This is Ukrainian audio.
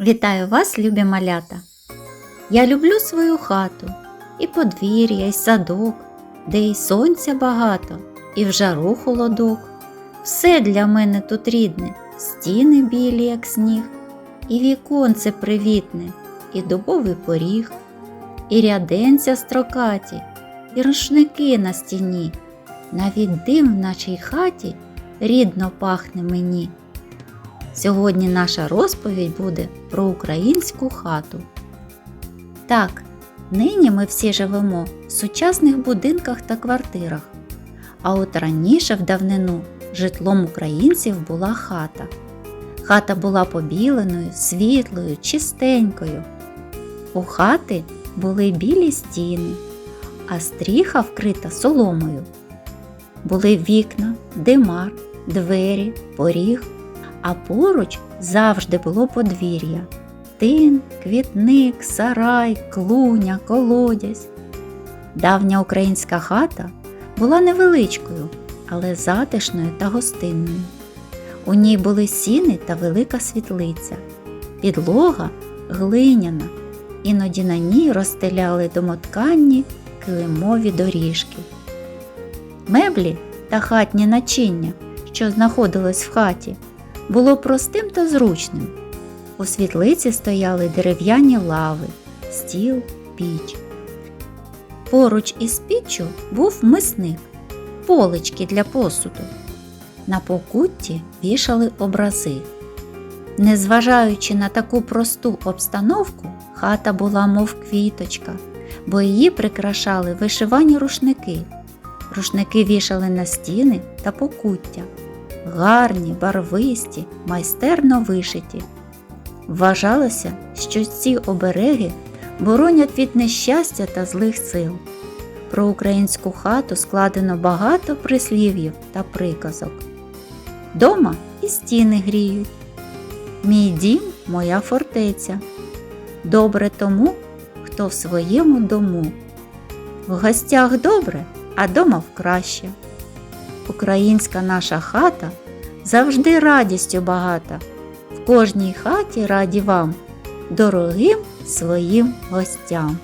Вітаю вас, любі малята! Я люблю свою хату, і подвір'я, і садок, де і сонця багато, і в жару холодок. Все для мене тут рідне, стіни білі, як сніг, і віконце привітне, і дубовий поріг, і ряденця строкаті, і рушники на стіні. Навіть дим в нашій хаті рідно пахне мені. Сьогодні наша розповідь буде про українську хату. Так, нині ми всі живемо в сучасних будинках та квартирах. А от раніше в давнину житлом українців була хата. Хата була побіленою, світлою, чистенькою. У хати були білі стіни, а стріха вкрита соломою. Були вікна, димар, двері, поріг а поруч завжди було подвір'я. Тин, квітник, сарай, клуня, колодязь. Давня українська хата була невеличкою, але затишною та гостинною. У ній були сіни та велика світлиця, підлога глиняна, іноді на ній розстеляли домотканні килимові доріжки. Меблі та хатні начиння, що знаходились в хаті, було простим та зручним. У світлиці стояли дерев'яні лави, стіл, піч. Поруч із піччю був мисник, полички для посуду. На покутті вішали образи. Незважаючи на таку просту обстановку, хата була мов квіточка, бо її прикрашали вишивані рушники. Рушники вішали на стіни та покуття гарні, барвисті, майстерно вишиті. Вважалося, що ці обереги боронять від нещастя та злих сил. Про українську хату складено багато прислів'їв та приказок. Дома і стіни гріють. Мій дім моя фортеця. Добре тому, хто в своєму дому. В гостях добре, а дома вкраще. Українська наша хата завжди радістю багата. В кожній хаті раді вам, дорогим своїм гостям.